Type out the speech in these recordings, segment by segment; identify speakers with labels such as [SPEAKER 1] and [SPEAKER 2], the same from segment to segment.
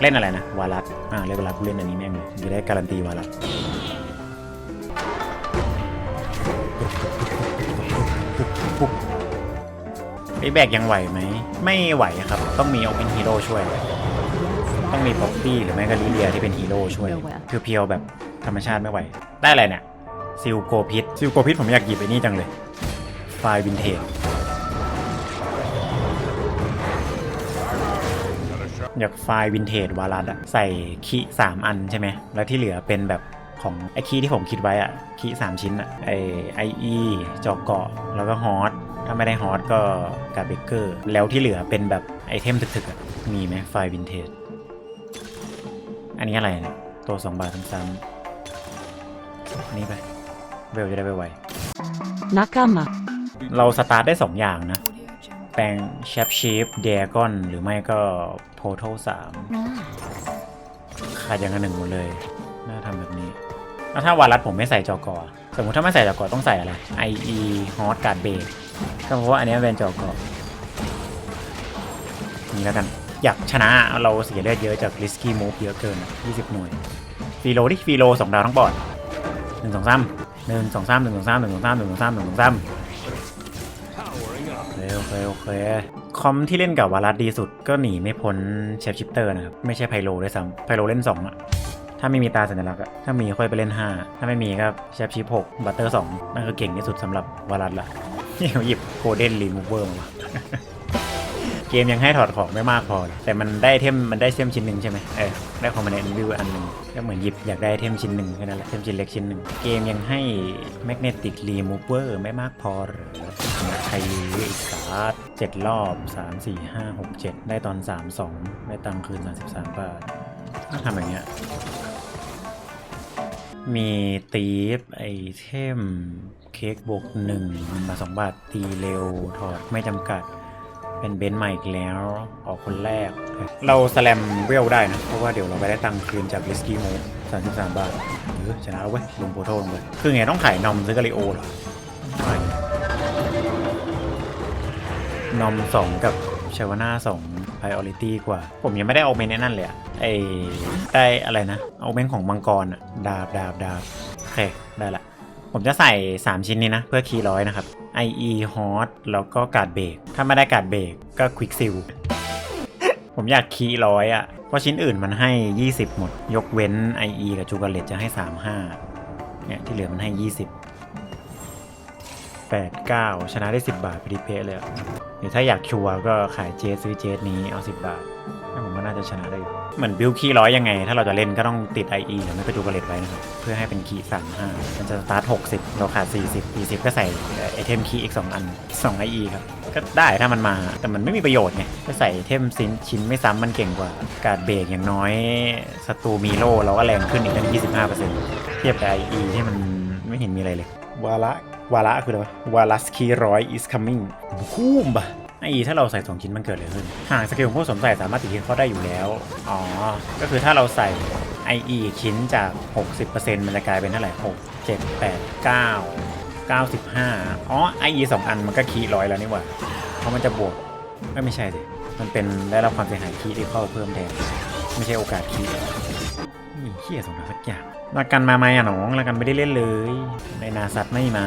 [SPEAKER 1] เล่นอะไรนะ วารัสอ่าเล่นวารัสกูเล่นอันนี้แม่งเลยจะได้การันตีวารัสไอแบกยังไหวไหม ไม่ไหวครับ ต้องมีโอเป็นฮีโร่ช่วย ต้องมีป๊อปปี้หรือไม่ก็ลิเลียที่เป็นฮีโร่ช่วยคือเพียวแบบธรรมชาติไม่ไหว ได้อะไรเนี่ยซิลโกพิษซิลโกพิษผมอยากหยิบไอ้นี่จังเลยไฟล์วินเทจ อยากไฟล์วินเทจวารัสอะใส่คีย์สามอันใช่ไหม แล้วที่เหลือเป็นแบบของไอคีย์ที่ผมคิดไว้อะคีย์สามชิ้นอะไอไออีจอกเกาะแล้วก็ฮอตถ้าไม่ได้ฮอตก็การเบเกอร์ แล้วที่เหลือเป็นแบบไอเทมถึกๆอะมีไหมไฟล์วินเทจ อันนี้อะไรเนี่ยตัว2บาทซ้ำๆอันนี้ไปเวลจะได้ไปไว
[SPEAKER 2] Nakama.
[SPEAKER 1] เราสตาร์ทได้ 2 อย่างนะแปลงเชฟชีฟเดียกอนหรือไม่ก็โพโทสามขาดอย่างละหนึ่งหมดเลย น่าทำแบบนี้ แล้วถ้าวารัสผมไม่ใส่จอกอ สมมุติถ้าไม่ใส่จอกอต้องใส่อะไร IE Hot Guard b a s ก็เพราะว่าอันนี้เป็นจอกอ นี่แล้วกัน อยากชนะเราเสียเลือดเยอะจาก Risky Move เยอะเกิน 20 หน่วยฟีโลดิฟีโลสองดาวทั้งบอร์ดหนึ่งสองสามหนึ่งสองสามหนึ่งสองสามหนึ่งสองสามหนึ่งสองสามหนึ่งสองสามโอ เคโอเคโอเคคอมที่เล่นกับวารัสดีสุดก็หนีไม่พ้นเชฟชิปเตอร์นะครับ ไม่ใช่ไพโลด้วยซ้ำไพโลเล่น2อะถ้าไม่มีตาสัญลักษณ์อะถ้ามีค่อยไปเล่น 5 ถ้าไม่มีก็เชฟชิป6บัตเตอร์2นั่นคือเก่งที่สุดสำหรับวารัสละนี่เขาหยิบโกลเด้นรีมูเวอร์มา เกมยังให้ถอดของไม่มากพอเลยแต่มันได้เทมมันได้เทมชิ้นหนึ่งใช่ไหมเออได้คอมมานด์วิวอันหนึ่งก็เหมือนหยิบอยากได้เทมชิ้นหนึ่งแค่นั้นแหละเทมชิ้นเล็กชิ้นหนึ่งเกมยังให้แมกเนติกรีมูเวอร์ไม่มากพอหรือใครรู้อีกการ์ดเจ็ดรอบ3 4 5 6 7ได้ตอน3 2ได้ตังค์คืน33บาทถ้าทำอย่างเงี้ยมีตีฟไอเทมเค้กบวกหนึ่งมาสองบาทตีเร็วถอดไม่จำกัด เป็นเบนซ์ใหม่อีกแล้วออกคนแรก เราสแลมเวลได้นะ เพราะว่าเดี๋ยวเราไปได้ตังค์คืนจาก r ิสกี้โมสามสิบสามบาทเออชนะแล้วเว้ยลงโพโทลงเลยคือไงต้องขายนอมซื้อกาลิโอเหรอนอมสองกับชาวนาสอง priority กว่า ผมยังไม่ได้เอาเมนไอ้นั่นเลยอะไอได้อะไรนะ เอาเมนของมังกรอะดาบดาบดาบโอเคได้ละ ผมจะใส่ 3 ชิ้นนี้นะ เพื่อคีร้อยนะครับ IE Hot แล้วก็การ์ดเบรกถ้าไม่ได้การ์ดเบรกก็ Quick s e a l ผมอยากคีร้อยอะ่ะ เพราะชิ้นอื่นมันให้ 20 หมด ยกเว้น IE กับจูกาเลตจะให้ 35เนี่ยที่เหลือมันให้ 20 8 9 ชนะได้ 10 บาทพอดีเพะเลยอะ เดี๋ยวถ้าอยากชัวร์ก็ขายเจสซื้อเจสนี้เอา10บาทถ้าผมว่าน่าจะชนะได้อยู่เหมือนบิลคีร้อยยังไง ถ้าเราจะเล่นก็ต้องติด IE หรือไม่ก็จูกร์เลตไว้นะครับ เพื่อให้เป็นคีย์35มันจะสตาร์ท60เราขาด40 40ก็ใส่ไอเทมคีอีก2อัน2 IE ครับ ก็ได้ถ้ามันมาแต่มันไม่มีประโยชน์ไงก็ใส่เทมชิ้นชิ้นไม่ซ้ำมันเก่งกว่า การเบรกอย่างน้อยศัตรูมีโล่เราก็แรงขึ้นอีกตั้ง25%เทียบกับ IE ที่มันไม่เห็นมีอะไรเลยวาระ วาระคืออะไรวะวาลัสคีร้อย is coming บูมบะไอถ้าเราใส่สองชิ้นมันเกิดอะไรขึ้นหากสกิลของผู้สวมใส่สามารถติดทิ้งเขาได้อยู่แล้ว อ๋อ ก็คือถ้าเราใส่ IE อีกชิ้นจาก 60%มันจะกลายเป็นเท่าไหร่6 7 8 9 95 อ๋อ IE สองอันมันก็คีย์ร้อยแล้วนี่หว่า เพราะมันจะบวก ไม่ไม่ใช่สิ มันเป็นได้รับความเสียหายคีย์ที่เข้าเพิ่มแทน ไม่ใช่โอกาสคีย์ มีเฮียสองอย่างสักอย่างลากันมาไหมอะน้องลากันไม่ได้เล่นเลยในนาซัตไม่มา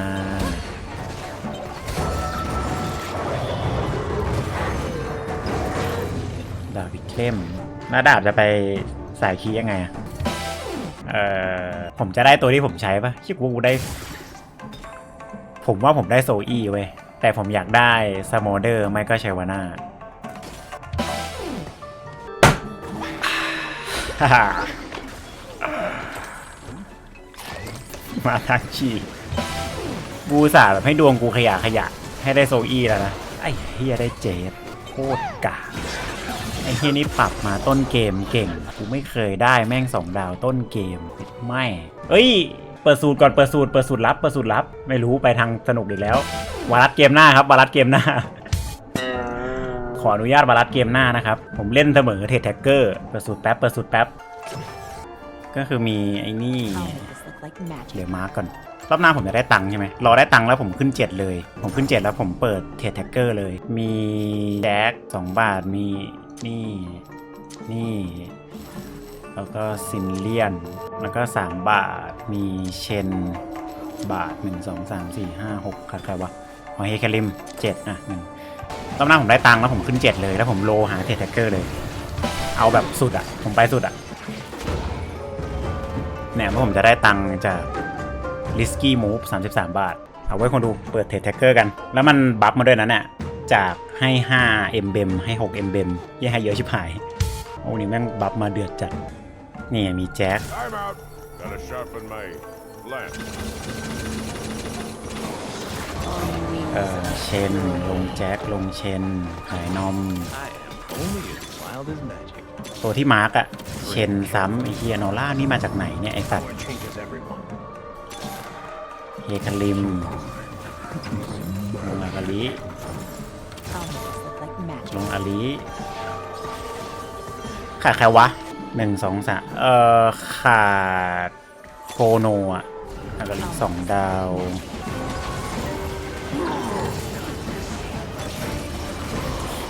[SPEAKER 1] ดาบอีกเข้มหน้าดาบจะไปสายคียังไงอะเอ่อผมจะได้ตัวที่ผมใช้ปะคิดว่ากูได้ ผมว่าผมได้โซอี้เว้ย แต่ผมอยากได้สโมเดอร์ไม่ก็เชวาน่าฮ่า มาทางชีบูสาแบบให้ดวงกูขยะขยะ ให้ได้โซอี้แล้วนะ ไอ้เฮียได้เจดโคตรกาไอ้เฮียนี่ปรับมาต้นเกมเก่ง กูไม่เคยได้แม่งสองดาวต้นเกมไม่เอ้ย เปิดสูตรก่อนเปิดสูตรเปิดสูตรลับเปิดสูตรลับ ไม่รู้ไปทางสนุกอีกแล้ว วารัดเกมหน้าครับวารัดเกมหน้า ขออนุญาตวารัดเกมหน้านะครับ ผมเล่นเสมอเทดแท็กเกอร์เปิดสูตรแป๊บเปิดสูตรแป๊บก็คือมีไอ้นี่ เดี๋ยวมาร์กก่อน รอบหน้าผมจะได้ตังค์ใช่ไหมรอได้ตังค์แล้วผมขึ้น 7 เลย ผมขึ้น 7 แล้วผมเปิดเทรดแท็กเกอร์เลย มีแจ็ค2บาท มีนี่ นี่ แล้วก็ซินเลียน แล้วก็ 3 บาท มีเชนบาท 1 2 3 4 5 6ใครใครวะอ๋อเฮคาริม7อะหนึ่งตอนหน้าผมได้ตังค์แล้วผมขึ้น 7 เลย แล้วผมโลหาเทรดแท็กเกอร์เลย เอาแบบสุดอะ ผมไปสุดอะ เนี่ยเพราะผมจะได้ตังค์จากลิสกี้มูฟ33บสามบาท เอาไว้คนดูเปิดเทรดแท็กเกอร์กัน แล้วมันบัฟมาด้วยนะเนี่ยจากให้5 m b e m ให้6 m b e m ยี่ให้เยอะชิบหาย โอ้นี่แม่งบัฟมาเดือดจัด นี่มีแจ็คเออเชน ลงแจ็ค ลงเชนขายนอม ตัวที่มาร์กอะเชนซ้ำไอเฮียโนล่านี่มาจากไหนเนี่ยไอสัตว์เฮคาริมลงอาลิลงอาลิขาดใครวะหนึ่งสองสามเอ่อขาดโคโนอะอาลิสองดาว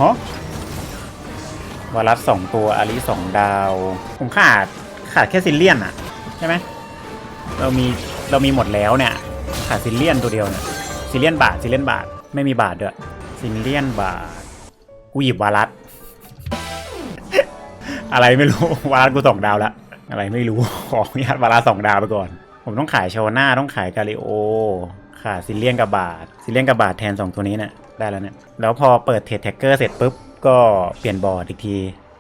[SPEAKER 1] ฮะ วารัสสองตัวอาลิสองดาว ผมขาดขาดแค่ซิลเลียนอะใช่ไหมเรามีเรามีหมดแล้วเนี่ย ขาดซิลเลียนตัวเดียวเนี่ยซิลเลียนบาทซิลเลียนบาทไม่มีบาทด้วยซิลเลียนบาทกูหยิบวารัสอะไรไม่รู้วารัสกูสองดาวละอะไรไม่รู้ขออนุญาตวารัสสองดาวไปก่อน ผมต้องขายโชน่าต้องขายกาลิโอขาดซิลเลียนกับบาทซิลเลียนกับบาทแทนสองตัวนี้เนี่ยได้แล้วเนี่ยแล้วพอเปิดเทรดแท็กเกอร์เสร็จปุ๊บ ก็เปลี่ยนบอร์ดอีกที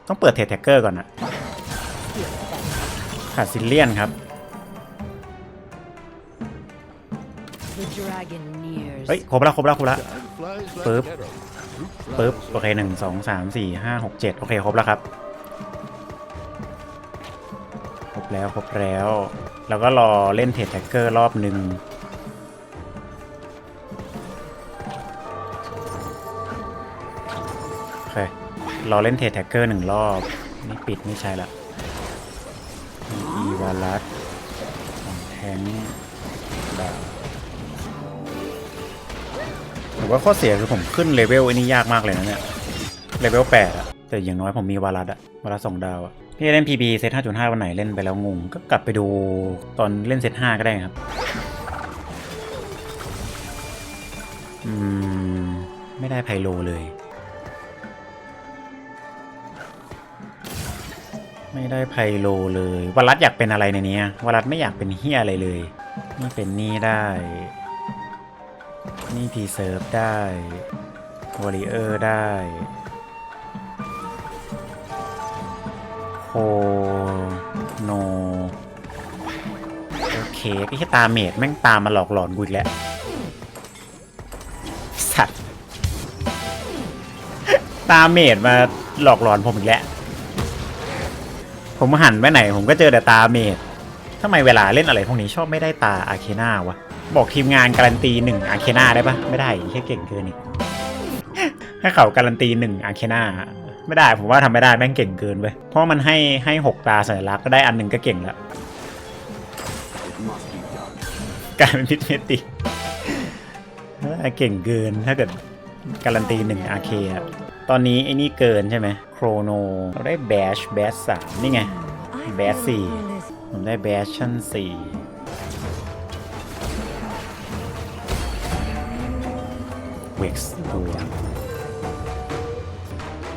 [SPEAKER 1] ต้องเปิดเทรดแท็กเกอร์ก่อนอะขาดซิลเลียนครับ
[SPEAKER 3] The dragon nears.
[SPEAKER 1] เฮ้ย ครบแล้วครบแล้วครบแล้ว
[SPEAKER 4] Time flies like
[SPEAKER 1] Burp.
[SPEAKER 4] arrows. Fruit flies
[SPEAKER 1] ปึ๊บ โอ
[SPEAKER 4] like
[SPEAKER 1] เคหนึ่งสองสามสี่ห้าหกเจ็ดโอเค ครบแล้วครับ ครบแล้ว ครบแล้ว แล้วก็รอเล่นเทรดแท็กเกอร์รอบหนึ่ง โอเรอเล่นเทรดแท็กเกอร์หนึ่งรอบ นี่ปิดไม่ใช่ละมีอีวาลัสของแทงดาวหรือว่าข้อเสียคือผมขึ้นเลเวลไอ้นี่ยากมากเลยนะเนี่ย เลเวลแปดอะแต่อย่างน้อยผมมีวารัสอะวารัสสองดาวอะพี่เล่น PB เซต5.5 วันไหนเล่นไปแล้วงง ก็กลับไปดูตอนเล่นเซต5ก็ได้ครับ อืม ไม่ได้ไพโลเลย ไม่ได้ไพโลเลยวารัสอยากเป็นอะไรในนี้วารัสไม่อยากเป็นเฮียอะไรเลย นี่เป็นนี่ได้ นี่พีเซิร์ฟได้วอริเออร์ได้โคโนโอเคก็แค่ตาเมดแม่งตามมาหลอกหลอนกูอีกแล้วสัตว์ตาเมดมาหลอกหลอนผมอีกแล้ว ผมหันไปไหน ผมก็เจอแต่ตาเมดทำไมเวลาเล่นอะไรพวกนี้ชอบไม่ได้ตาอาเคน่าวะ บอกทีมงานการันตีหนึ่งอาเคน่าได้ปะไม่ได้แค่เก่งเกินอีกให้เขาการันตีหนึ่งอาเคน่าไม่ได้ผมว่าทำไม่ได้แม่งเก่งเกินเว้ยเพราะมันให้ให้หกตาสัญลักษณ์ก็ได้อันหนึ่งก็เก่งแล้วกลายเป็นพิษเมติเออเก่งเกินถ้าเกิดการันตีหนึ่งอาเคอะ ตอนนี้ไอ้นี่เกินใช่ไหมโครโนเราได้แบชแบชสามนี่ไง
[SPEAKER 3] I
[SPEAKER 1] Bad
[SPEAKER 3] feel
[SPEAKER 1] sea.
[SPEAKER 3] this
[SPEAKER 1] ผมได้แบชชั่นสี่เวกซ์ตัว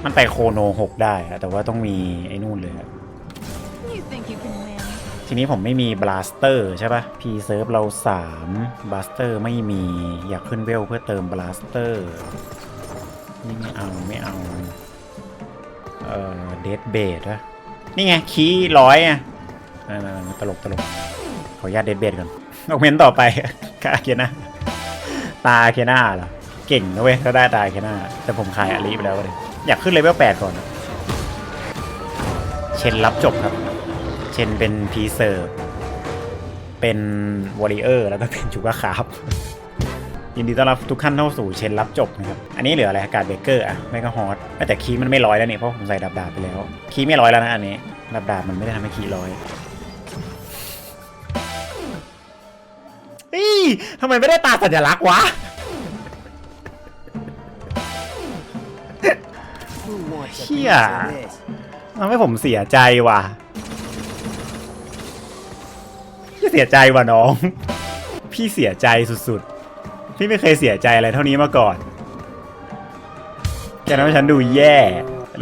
[SPEAKER 1] มันไปโคโนหกได้อะแต่ว่าต้องมีไอ้นู่นเลยอะ
[SPEAKER 3] You think you can win?
[SPEAKER 1] ทีนี้ผมไม่มีบลาสเตอร์ใช่ปะพีเซิร์ฟเรา3บลาสเตอร์ไม่มีอยากขึ้นเวลเพื่อเติมบลาสเตอร์ นี่ไม่เอาไม่เอา เอ่อเดดเบดวะนี่ไงคีร้อยอะไม่ไม่ไม่ตลกตลกขออนุญาตเดดเบดก่อนออกเมนต์ต่อไปกาเคียนาตาเคียนาเหรอเก่งนะเว้ยถ้าได้ตาเคียนาแต่ผมขายอาลีไปแล้วเลยอยากขึ้นเลเวลแปดก่อน เชนรับจบครับ เชนเป็นพีเซอร์ เป็นวอริเออร์ แล้วก็เป็นจูกาคาบ ยินดีต้อนรับทุกท่านเข้าสู่เชนรับจบนะครับ อันนี้เหลืออะไรอาการเบเกอร์อะไม่ก็ฮอตแต่คีย์มันไม่ร้อยแล้วนี่เพราะผมใส่ดับดาบไปแล้ว คีย์ไม่ร้อยแล้วนะอันนี้ดับดาบมันไม่ได้ทำให้คีย์ร้อยเฮ้ยทำไมไม่ได้ตาสัญลักษณ์วะ
[SPEAKER 5] Who wants a
[SPEAKER 1] Here.
[SPEAKER 5] piece of this?
[SPEAKER 1] ทำให้ผมเสียใจว่ะเสียใจว่ะน้อง พี่เสียใจสุดๆ พี่ไม่เคยเสียใจอะไรเท่านี้มาก่อนแกทำให้ฉันดูแย่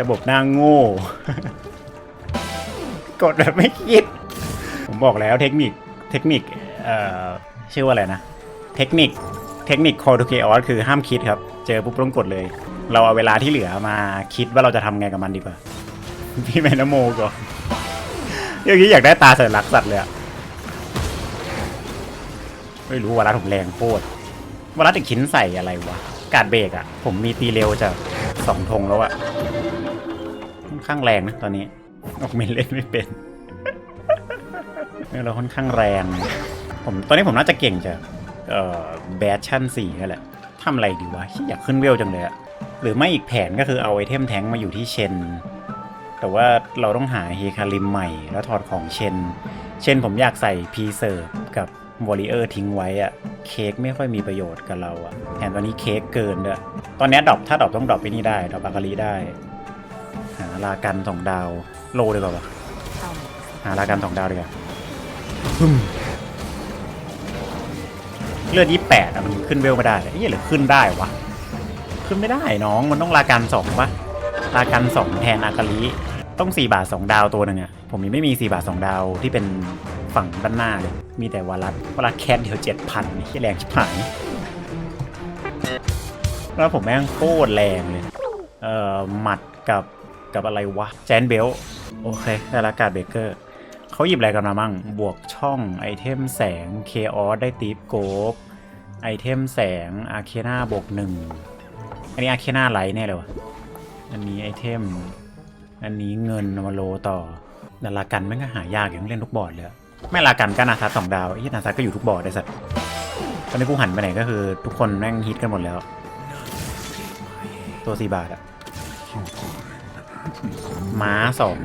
[SPEAKER 1] ระบบหน้าโง่ กดแบบไม่คิด ผมบอกแล้วเทคนิค เทคนิค เอ่อ ชื่อว่าอะไรนะ เทคนิค เทคนิค Call to Chaos คือห้ามคิดครับ เจอปุ๊บต้องกดเลย เราเอาเวลาที่เหลือมาคิดว่าเราจะทำไงกับมันดีกว่า พี่แมนโมก่อนเมื่อกี้อยากได้ตาสัญลักษณ์สัตว์เลยอะไม่รู้ว่ารัดผมแรงโคตร ว่ารัดอีกชิ้นใส่อะไรวะ การเบรกอะผมมีตีเร็วจากสองธงแล้วอะค่อนข้างแรงนะตอนนี้ออกเมนเล่นไม่เป็นเนี่ยเราค่อนข้างแรง ผมตอนนี้ผมน่าจะเก่งจากเอ่อแบชชั่นสี่นั่นแหละทำอะไรดีวะอยากขึ้นเวลจังเลยอะหรือไม่อีกแผนก็คือเอาไอเทมแท้งมาอยู่ที่เชน แต่ว่าเราต้องหาเฮคาริมใหม่แล้วถอดของเชน เช่นผมอยากใส่พีเซิร์ฟกับ วอริเออร์ทิ้งไว้อะเค้กไม่ค่อยมีประโยชน์กับเราอะแถมตอนนี้เค้กเกินด้วยตอนนี้ดรอปถ้าดรอปต้องดรอปไปนี่ได้ดรอปอากาลีได้ หาลากันสองดาวโลดีกว่าวะ
[SPEAKER 3] I'll make
[SPEAKER 1] หาลากันสองดาวดีกว่าฮึ่มเลือดยี่แปดอะมันขึ้นเวลไม่ได้เอ้ยหรือขึ้นได้วะขึ้นไม่ได้น้องมันต้องลากันสองปะลากันสองแทนอากาลีต้องสี่บาทสองดาวตัวหนึ่งอะผมยังไม่มีสี่บาทสองดาวที่เป็น ฝั่งด้านหน้าเลย มีแต่วารัสวารัสแคทเดียวเจ็ดพันที่แรงชิบหายแล้วผมแม่งโคตรแรงเลย เอ่อ หมัดกับกับอะไรวะ แจนเบล โอเคได้ละการเบเกอร์เขาหยิบอะไรกันมามั่งบวกช่องไอเทมแสงเคออสได้ตีฟโกบไอเทมแสงอาเคนาบวกหนึ่งอันนี้อาเคนาไลท์แน่เลยวะอันนี้ไอเทม อันนี้เงินมาโลต่อนาลากันแม่งก็หายากอย่างเล่นทุกบอร์ดเลย ไม่ลากันก็นาซัสสองดาวไอ้นาซัสก็อยู่ทุกบอร์ดได้สัตว์ตอนนี้กูหันไปไหนก็คือทุกคนแม่งฮิตกันหมดแล้ว ตัวสี่บาทอะม้าสอง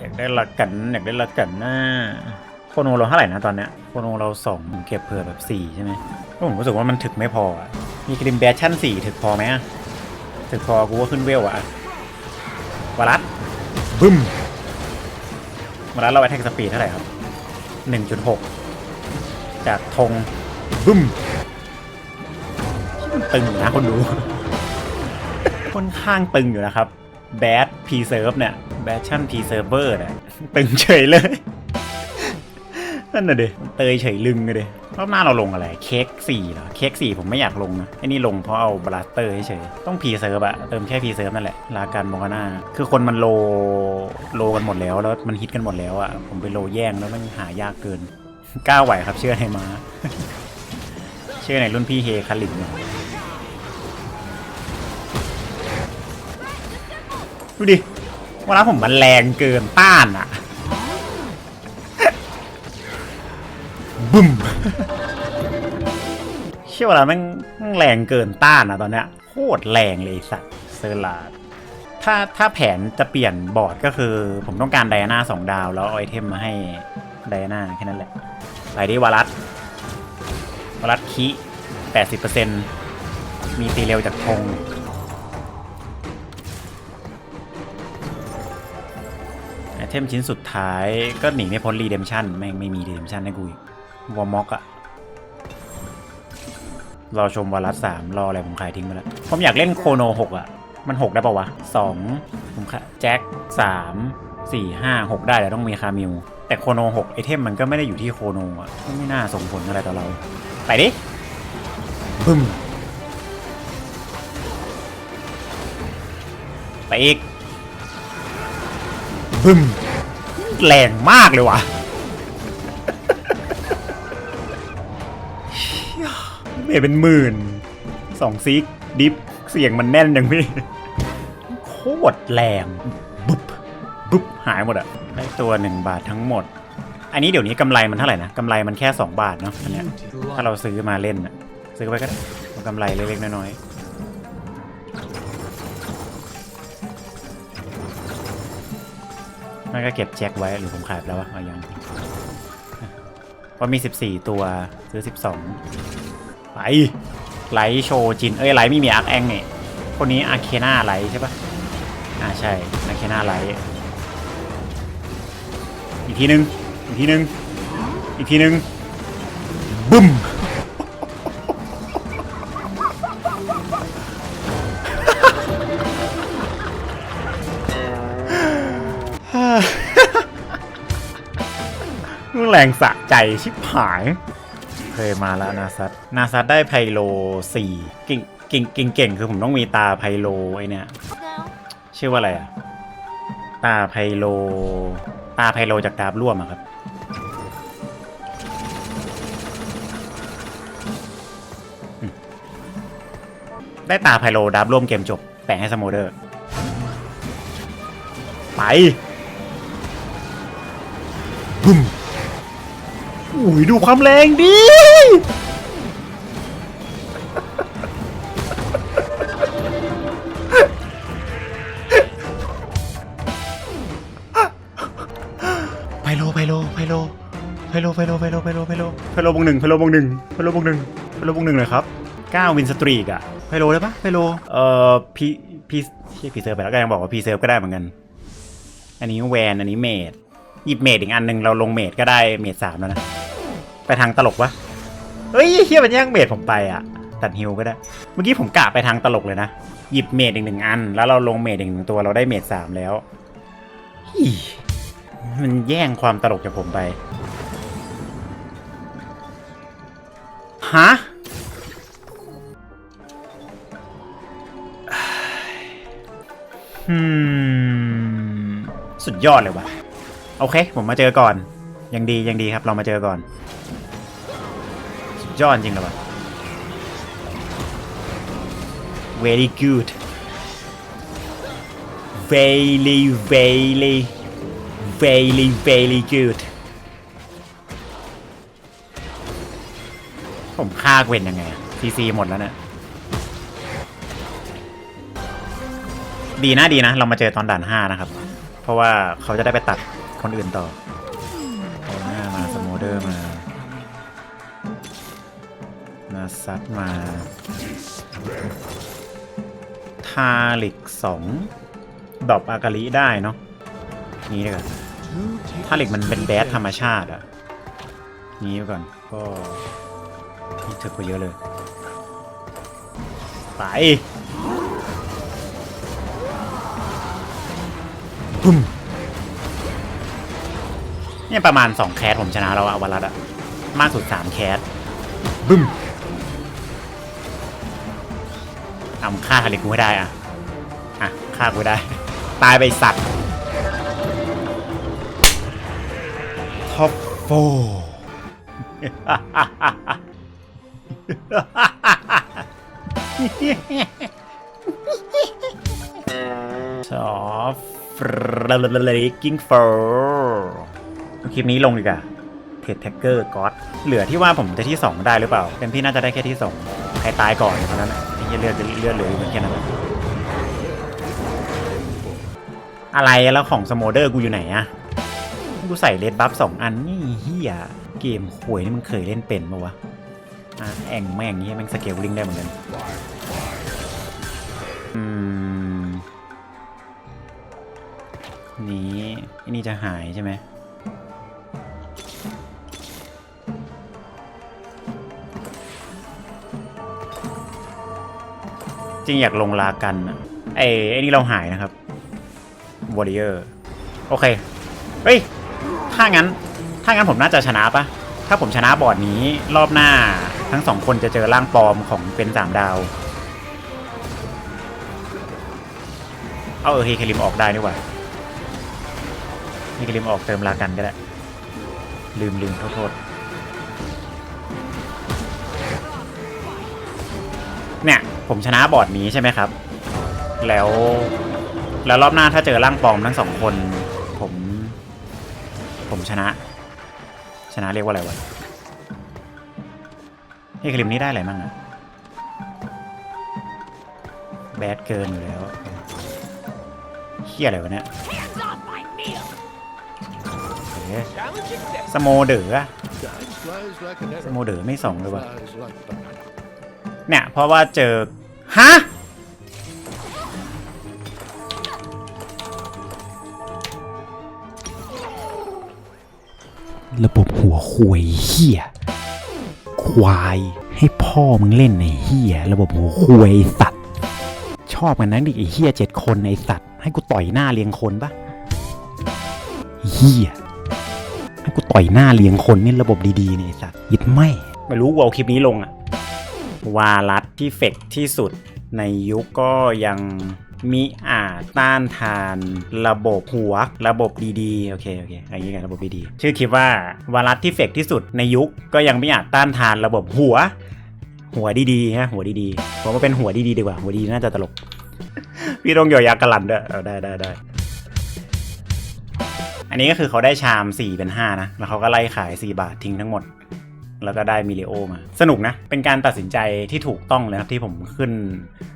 [SPEAKER 1] อยากได้ละกันอยากได้ละกันนะโคโนเราเท่าไหร่นะตอนเนี้ยโคโนเราสองเก็บเผื่อแบบสี่ใช่ไหมก็ผมรู้สึกว่ามันถึกไม่พอมีกริมแบชชั่นสี่ถึกพอไหมอะ ถึกพอกูว่าขึ้นเวลอะวารัสบึ้มวารัสเราไปแท็กสปีดเท่าไหร่ครับหนึ่งจุดหกจากธงบึ้มตึงอยู่นะคนดูค่อนข้างตึงอยู่นะครับแบดพีเซิร์ฟเนี่ยแบดชั่นพีเซิร์ฟเวอร์เนี่ยตึงเฉยเลยนั่นน่ะดิเตยเฉยลึงเลยดิ รอบหน้าเราลงอะไร เค้กสี่เหรอ เค้กสี่ผมไม่อยากลงนะไอ้นี่ลงเพราะเอาบลัสเตอร์เฉยๆต้องพีเซิร์ฟอะเติมแค่พีเซิร์ฟนั่นแหละ ลาการโมกน่าคือคนมันโลโลกันหมดแล้ว แล้วมันฮิตกันหมดแล้วอะผมไปโลแย่งแล้วมันหายากเกินกล้าไหวครับเชื่อในมา เชื่อในรุ่นพี่เฮคาริมเนี่ยดูดิเวลาผมมันแรงเกินต้านอะ บึ้มเชื่อวลาแม่งแรงเกินต้านอะตอนเนี้ยโคตรแรงเลยสัตว์เซอร์ลาดถ้าถ้าแผนจะเปลี่ยนบอร์ดก็คือ ผมต้องการไดอาน่าสองดาว แล้วเอาไอเทมมาให้ไดอาน่าแค่นั้นแหละไปดิวารัสวารัสคีแปดสิบเปอร์เซ็นมีตีเร็วจากธงไอเทมชิ้นสุดท้ายก็หนีไม่พ้นรีเดมชันแม่งไม่มีรีเดมชันให้กูอีก วอร์ม็อกอะรอชมวารัสสามรออะไรผมขายทิ้งไปแล้วผมอยากเล่นโคโนหกอะมันหกได้ปะวะสองผมขายแจ็คสามสี่ห้าหกได้แต่ต้องมีคามิว แต่โคโนหกไอเทมมันก็ไม่ได้อยู่ที่โคโนอะไม่น่าส่งผลอะไรต่อเรา ไปดิบึ้มไปอีกบึ้มแรงมากเลยว่ะเเมเป็นหมื่นสองซิก ดิฟเสียงมันแน่นอย่างพี่ โคตรแรงบุ๊บบุ๊บหายหมดอะได้ตัวหนึ่งบาททั้งหมด อันนี้เดี๋ยวนี้กำไรมันเท่าไหร่นะกำไรมันแค่ 2 บาทเนาะอันเนี้ยถ้าเราซื้อมาเล่นน่ะซื้อไปก็ได้กำไรเล็กๆน้อยๆมันก็เก็บแจ็คไว้หรือผมขายไปแล้ววะเอายังเพรามี 14 ตัวซื้อ 12 ไปไลท์โชว์จิน เอ้ยไลท์ไม่มีอาร์คแองเนี่ยคนนี้อาร์เคนาไลท์ใช่ปะอ่าใช่นักแคนาไลท์อีกทีนึง อีกทีนึง อีกทีนึง บึ้มแรงสะใจชิบหาย เคยมาแล้วนาซัตนาซัตได้ไพโลสี่เก่งเก่งเก่งเก่งคือผมต้องมีตาไพโลไอเนี่ยชื่อว่าอะไรอะตาไพโล ตาไพโลจากดาบร่วมอะครับอืมได้ตาไพโลดาบร่วมเกมจบ แปะให้สโมเดอร์ ไปบึ้ม อุ้ยดูความแรงดิไพโลไพโลไพโลไพโลไพโลไพโลไพโลไพโลไพโลบงหนึ่งไพโลบงหนึ่งไพโลบงหนึ่งไพโลบงหนึ่งเลยครับก้าวินสตรีกอะไพโลได้ปะไพโลเอ่อพีพีเชี่ยพีเซิร์ฟไปแล้วก็ยังบอกว่าพีเซิร์ฟก็ได้เหมือนกัน อันนี้แวนอันนี้เมดหยิบเมดอีกอันหนึ่งเราลงเมดก็ได้เมดสามแล้วนะ ไปทางตลกวะเฮ้ยเฮียมันแย่งเมดผมไปอะตัดฮิวก็ได้ เมื่อกี้ผมกะไปทางตลกเลยนะ หยิบเมดอีกหนึ่งอัน แล้วเราลงเมดอีกหนึ่งตัวเราได้เมดสามแล้ว มันแย่งความตลกจากผมไป ฮะอืมสุดยอดเลยว่ะ โอเค ผมมาเจอก่อน ยังดียังดีครับ เรามาเจอก่อน ยอดจริงเลยวะ very good very very very very good ผมฆ่าเกวนยังไงซีซีหมดแล้วเนี่ยดีนะดีนะ เรามาเจอตอนด่านห้านะครับ เพราะว่าเขาจะได้ไปตัดคนอื่นต่อโอหน้ามาสโมเดอร์มา ซัดมาทาลิกสองดอบอากาลิได้เนาะนี่ดีกว่าทาลิกมันเป็นแบดธรรมชาติอะนี้ไปก่อนก็นี่เธอกว่าเยอะเลยไปบึ้มเนี่ยประมาณ 2 แคสผมชนะแล้วอะวารัตอะมากสุด 3 แคสบึ้ม เอามึงฆ่าทาลิกกูให้ได้อะอะฆ่ากูให้ได้ ตายไปสัตว์ท็อปโฟชอฟเลกิ้งฟอร์คลิปนี้ลงดีกว่าเทรดแท็กเกอร์ก็อดเหลือที่ว่าผมจะที่ 2 ได้หรือเปล่าเต็มที่น่าจะได้แค่ที่ 2 ใครตายก่อนเท่านั้นแหละไอ้ เหี้ยเลือดเลือดเหลืออยู่แค่นั้นอะไรแล้วของสโมเดอร์กูอยู่ไหนอะกูใส่เลดบัฟสองอันนี่เฮียเกมหวยนี่มึงเคยเล่นเป็นปะวะอะแองแม่งนี้แม่งสเกลลิงได้เหมือนกันอืมนี้นนี้จะหายใช่ไหม จริงอยากลงลากันอะไอ้ไอ้นี่เราหายนะครับวอริเออร์โอเค เฮ้ย ถ้างั้น ถ้างั้นผมน่าจะชนะปะถ้าผมชนะบอร์ดนี้รอบหน้าทั้งสองคนจะเจอร่างปลอมของเป็นสามดาว เอาเออเฮคลิมออกได้นี่หว่าเฮคลิมออกเติมลากันก็ได้ ลืมลืมโทษ ผมชนะบอร์ดนี้ใช่ไหมครับ แล้ว แล้วรอบหน้าถ้าเจอร่างปลอมทั้งสองคน ผม ผมชนะ ชนะเรียกว่าอะไรวะเฮเคลิมนี้ได้อะไรมั่งอะแบดเกินอยู่แล้วเฮียอะไรวะเนี่ยเอ๊ะสโมเดอร์อสโมเดอร์ไม่ส่องเลยวะ เนี่ย เพราะว่าเจอ ฮะ ระบบหัวคุยเฮียควายให้พ่อมึงเล่นไอ้เฮียระบบหัวคุยสัตว์ ชอบกันนั้นดิไอ้เฮียเจ็ดคนไอ้สัตว์ ให้กูต่อยหน้าเลียงคนปะเฮียให้กูต่อยหน้าเลียงคนนี่ระบบดีๆเนี่ยสัตว์ยิดไม่ ไม่รู้ว่าเอาคลิปนี้ลงอะ วารัตที่เฟกที่สุด ในยุคก็ยังมีอาจต้านทานระบบหัวระบบดีๆโอเคโอเคอันนี้กันระบบดีๆชื่อคลิปว่าวารัตที่เฟกที่สุดในยุคก็ยังไม่อาจต้านทานระบบหัว หัวดีๆฮะหัวดีๆผมว่าเป็นหัวดีๆดีกว่าหัวดีน่าจะตลก พี่ต้องหยอยากระหลันด้วยเอาได้ได้ได้อันนี้ก็คือเขาได้ชาม4เป็น5นะแล้วเขาก็ไล่ขาย 4 บาททิ้งทั้งหมด แล้วก็ได้มิเลโอมา สนุกนะ เป็นการตัดสินใจที่ถูกต้องเลยครับที่ผมขึ้น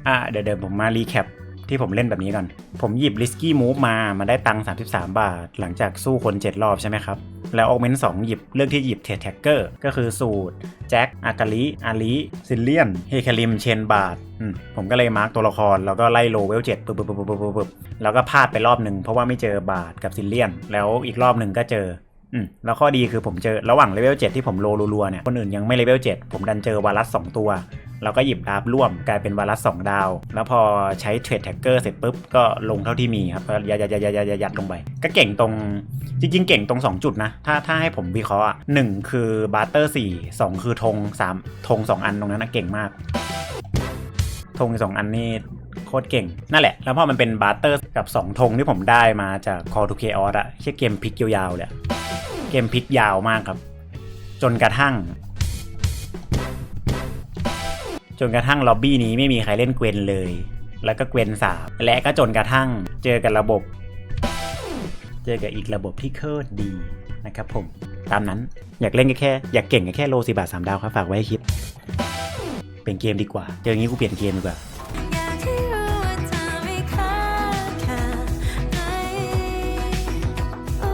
[SPEAKER 1] อะเดี๋ยวเดี๋ยวผมมารีแคปที่ผมเล่นแบบนี้ก่อน ผมหยิบ Risky Move มา มาได้ตังค์33 บาท หลังจากสู้คน 7 รอบใช่ไหมครับ แล้วออกเมน2หยิบเลือกที่หยิบเทรดแท็กเกอร์ ก็คือสูตร แจ็ค อากาลิ อาลีซิลเลียน เฮคาริม เชนบาทผมก็เลยมาร์กตัวละคร แล้วก็ไล่โลเวล7ปึ๊บปึ๊บปึ๊บปึ๊บปึ๊บปึ๊บแล้วก็พลาดไปรอบหนึ่งเพราะว่าไม่เจอบาทกับซิลเลียน แล้วอีกรอบหนึ่งก็เจอ อืมแล้วข้อดีคือผมเจอระหว่างเลเวล7ที่ผมโลรัวๆเนี่ยคนอื่นยังไม่เลเวล7ผมดันเจอวารัส2ตัวแล้วก็หยิบดาบร่วมกลายเป็นวารัส2ดาว แล้วพอใช้เทรดแท็กเกอร์เสร็จปุ๊บ ก็ลงเท่าที่มีครับยัดยัดยัดยัดยัดยัดยัดลงไป ก็เก่งตรงจริง ๆ เก่งตรง 2 จุดนะ ถ้าถ้าให้ผมวิเคราะห์อะหนึ่งคือบาร์เตอร์4 2คือธง3ธง2อันตรงนั้นนะเก่งมากธงสองอันนี่โคตรเก่ง นั่นแหละ แล้วพอมันเป็นบาร์เตอร์กับ 2 ธงที่ผมได้มาจาก Call to Chaos อะแค่เกมพลิกยาวๆเลย เกมพลิกยาวมากครับ จนกระทั่ง จนกระทั่งล็อบบี้นี้ไม่มีใครเล่นเกวนเลย แล้วก็เกวนสามและก็จนกระทั่งเจอกับระบบ เจอกับอีกระบบที่โคตรดีนะครับผม ตามนั้นอยากเล่นก็แค่ อยากเก่งก็แค่โลสิบาทสามดาวครับ ฝากไว้ให้คิด เป็นเกมดีกว่า เจออย่างนี้กูเปลี่ยนเกมดีกว่า